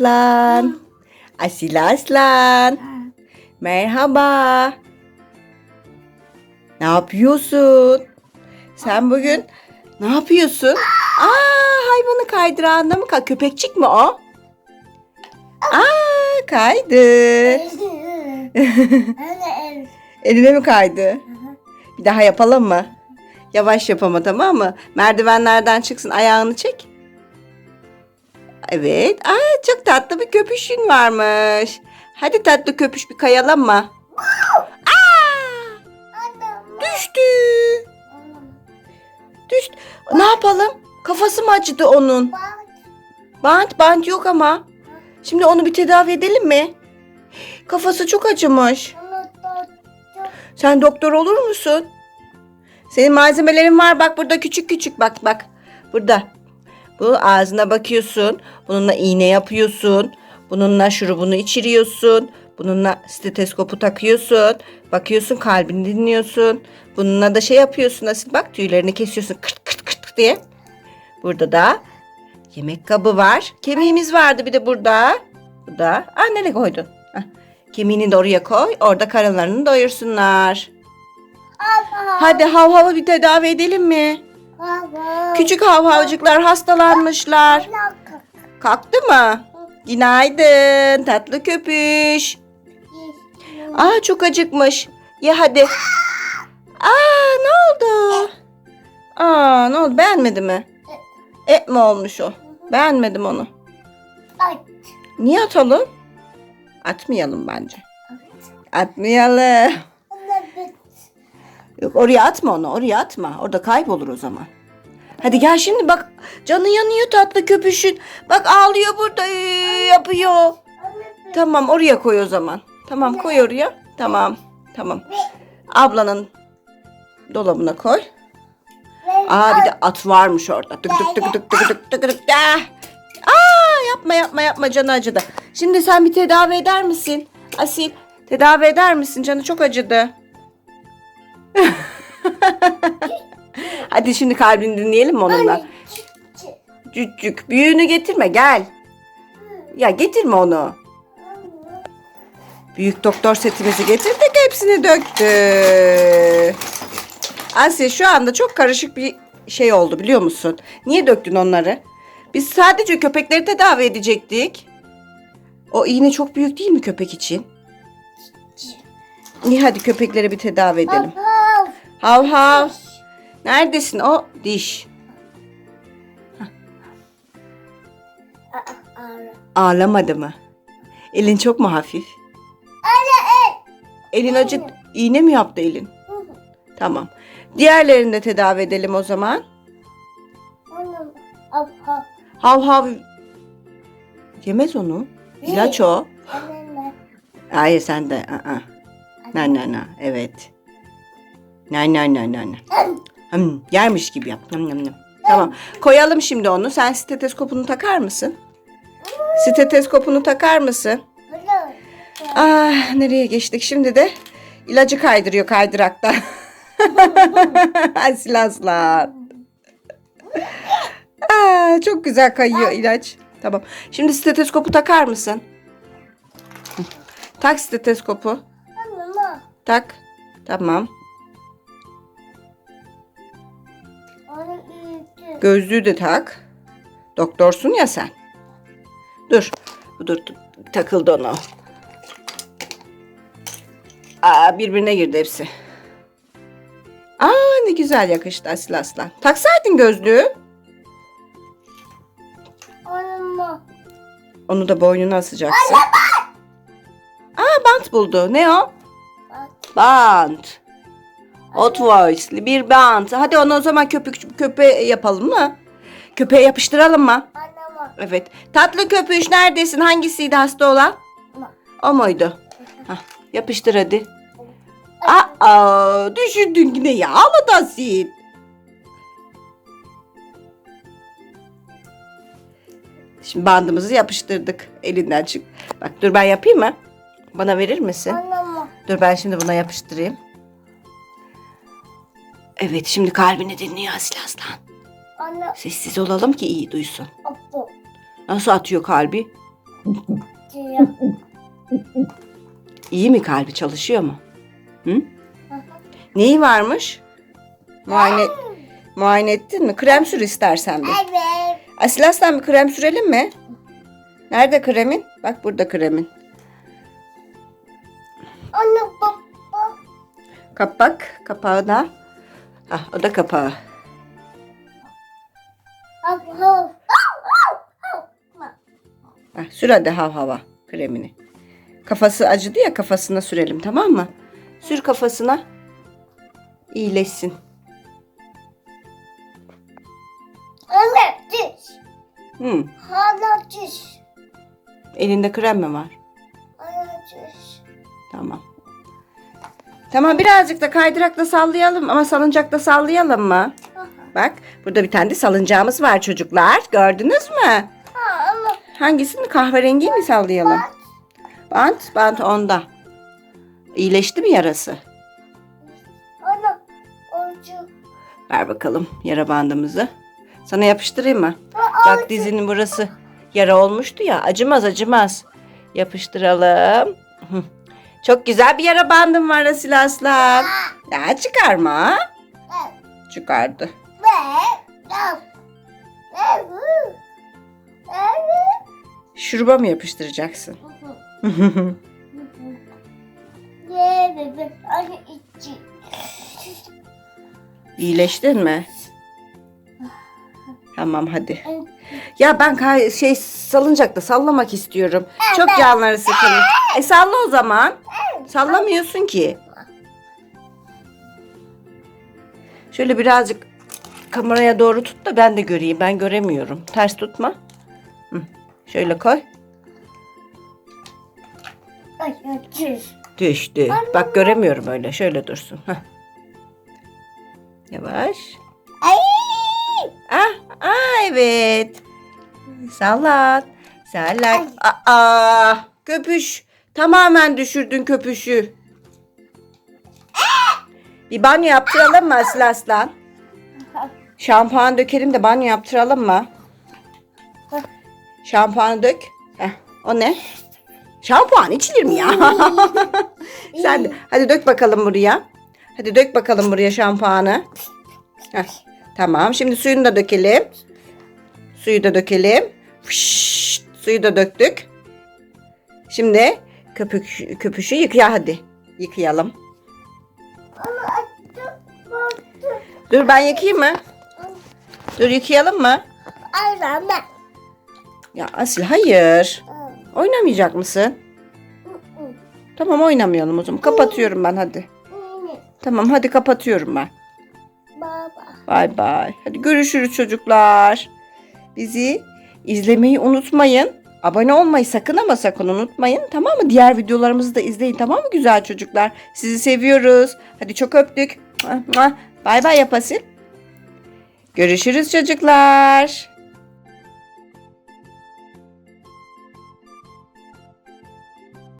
Aslan. Asil Aslan. Merhaba. Ne yapıyorsun? Sen bugün ne yapıyorsun? Aa, hayvanı kaydırağında mı? Köpekçik mi o? Aa, kaydı. Eline mi kaydı? Bir daha yapalım mı? Yavaş yap ama tamam mı? Merdivenlerden çıksın ayağını çek. Evet. Aa, çok tatlı bir köpüşün varmış. Hadi tatlı köpüş bir kayalım mı? Aa, düştü. Düştü. Ne yapalım? Kafası mı acıdı onun? Bant bant yok ama. Şimdi onu bir tedavi edelim mi? Kafası çok acımış. Sen doktor olur musun? Senin malzemelerin var bak burada küçük küçük bak bak. Burada. Bu ağzına bakıyorsun. Bununla iğne yapıyorsun. Bununla şurubunu içiriyorsun. Bununla stetoskopu takıyorsun. Bakıyorsun kalbini dinliyorsun. Bununla da şey yapıyorsun asil bak tüylerini kesiyorsun kırt kırt kırt diye. Burada da yemek kabı var. Kemiğimiz vardı bir de burada. Burada. Aa nereye koydun? Hah. Kemiğini de oraya koy. Orada karınlarını doyursunlar. Hadi hav hava bir tedavi edelim mi? Küçük havhavcıklar hastalanmışlar. Kalktı mı? Günaydın tatlı köpüş. Aa çok acıkmış. Ye hadi. Aa ne oldu? Aa ne oldu beğenmedi mi? Et mi olmuş o? Beğenmedim onu. Niye atalım? Atmayalım bence. Atmayalım. Yok oraya atma onu oraya atma. Orada kaybolur o zaman. Hadi gel şimdi bak canı yanıyor tatlı köpüşün. Bak ağlıyor burada ee, yapıyor. Tamam oraya koy o zaman. Tamam koy oraya. Tamam tamam. Ablanın dolabına koy. Aa bir de at varmış orada. Tık tık tık tık tık tık tık tık. Ah! Aa yapma yapma yapma canı acıdı. Şimdi sen bir tedavi eder misin? Asil tedavi eder misin? Canı çok acıdı. Hadi şimdi kalbini dinleyelim mi onunla? Cüccük. Büyüğünü getirme gel. Ya getirme onu. Büyük doktor setimizi getirdik hepsini döktü. Asya şu anda çok karışık bir şey oldu biliyor musun? Niye döktün onları? Biz sadece köpekleri tedavi edecektik. O iğne çok büyük değil mi köpek için? İyi hadi köpekleri bir tedavi edelim. Hav hav. Neredesin o diş? Ağlamadı mı? Elin çok mu hafif? Elin acı iğne mi yaptı elin? Tamam. Diğerlerini de tedavi edelim o zaman. Hav hav. Yemez onu. İlaç o. Hayır sen de. Aa. Na na na. Evet. Na na na na na. Hmm, yermiş gibi yap. Nam nam nam. Tamam. Koyalım şimdi onu. Sen steteskopunu takar mısın? Steteskopunu takar mısın? Ah nereye geçtik? Şimdi de ilacı kaydırıyor kaydırakta. Asil aslan. Aa, çok güzel kayıyor ilaç. Tamam. Şimdi stetoskopu takar mısın? Tak stetoskopu. Tak. Tamam. Gözlüğü de tak. Doktorsun ya sen. Dur. Dur, dur. takıldı onu. Aa, birbirine girdi hepsi. Aa ne güzel yakıştı Asil Aslan. Taksaydın gözlüğü. Onu da boynuna asacaksın. Aa bant buldu. Ne o? Bant. Hot Voice'li bir bant. Hadi onu o zaman köpük köpe yapalım mı? Köpeğe yapıştıralım mı? Evet. Tatlı köpüş neredesin? Hangisiydi hasta olan? O muydu? Hah, yapıştır hadi. Aa, düşündün yine ya. Ağladı Asil. Şimdi bandımızı yapıştırdık. Elinden çık. Bak dur ben yapayım mı? Bana verir misin? Dur ben şimdi buna yapıştırayım. Evet şimdi kalbini dinliyor Asil Aslan. Sessiz olalım ki iyi duysun. Nasıl atıyor kalbi? Diyor. İyi mi kalbi çalışıyor mu? Hı? Neyi varmış? Muayene, muayene ettin mi? Krem sür istersen bir. Evet. Asil Aslan bir krem sürelim mi? Nerede kremin? Bak burada kremin. Onu baba. Kapak, kapağı da. Ah, o da kapağı. Hav hav. Ah, sür hadi hav hava kremini. Kafası acıdı ya kafasına sürelim tamam mı? Sür kafasına. İyileşsin. Evet diş. Hı. Hala. Elinde krem mi var? Hala. Tamam. Tamam birazcık da kaydırakla sallayalım ama salıncakta sallayalım mı? Bak burada bir tane de salıncağımız var çocuklar. Gördünüz mü? Hangisini kahverengi mi sallayalım? Bant, bant onda. İyileşti mi yarası? ucu. Ver bakalım yara bandımızı. Sana yapıştırayım mı? Bak dizinin burası yara olmuştu ya. Acımaz acımaz. Yapıştıralım. Çok güzel bir yara bandım var Asil Aslan. Ya çıkarma. Çıkardı. Şuruba mı yapıştıracaksın? İyileştin mi? Tamam hadi. Ya ben şey salıncakta sallamak istiyorum. Çok canları sıkılır. E salla o zaman. Sallamıyorsun ki. Şöyle birazcık kameraya doğru tut da ben de göreyim. Ben göremiyorum. Ters tutma. Hı. Şöyle koy. Ay. Düştü. Bak göremiyorum öyle. Şöyle dursun. Heh. Yavaş. Ay. Ah, ah evet. Sallat. Sallat. Aa, köpüş. Tamamen düşürdün köpüşü. Bir banyo yaptıralım mı Aslı Aslan? Şampuan dökelim de banyo yaptıralım mı? Şampuanı dök. Heh, o ne? Şampuan içilir mi ya? Sen de. Hadi dök bakalım buraya. Hadi dök bakalım buraya şampuanı. Heh, tamam. Şimdi suyunu da dökelim. Suyu da dökelim. Fışşt, suyu da döktük. Şimdi köpük, köpüşü yıkaya hadi. Yıkayalım. Ama. Dur ben yıkayayım mı? Dur yıkayalım mı? Ay anne. Ya Asil hayır. Oynamayacak mısın? Tamam oynamayalım o zaman. Kapatıyorum ben hadi. Tamam hadi kapatıyorum ben. Bay bay. Hadi görüşürüz çocuklar. Bizi izlemeyi unutmayın. Abone olmayı sakın ama sakın unutmayın. Tamam mı? Diğer videolarımızı da izleyin. Tamam mı güzel çocuklar? Sizi seviyoruz. Hadi çok öptük. Bay bay yapasil. Görüşürüz çocuklar.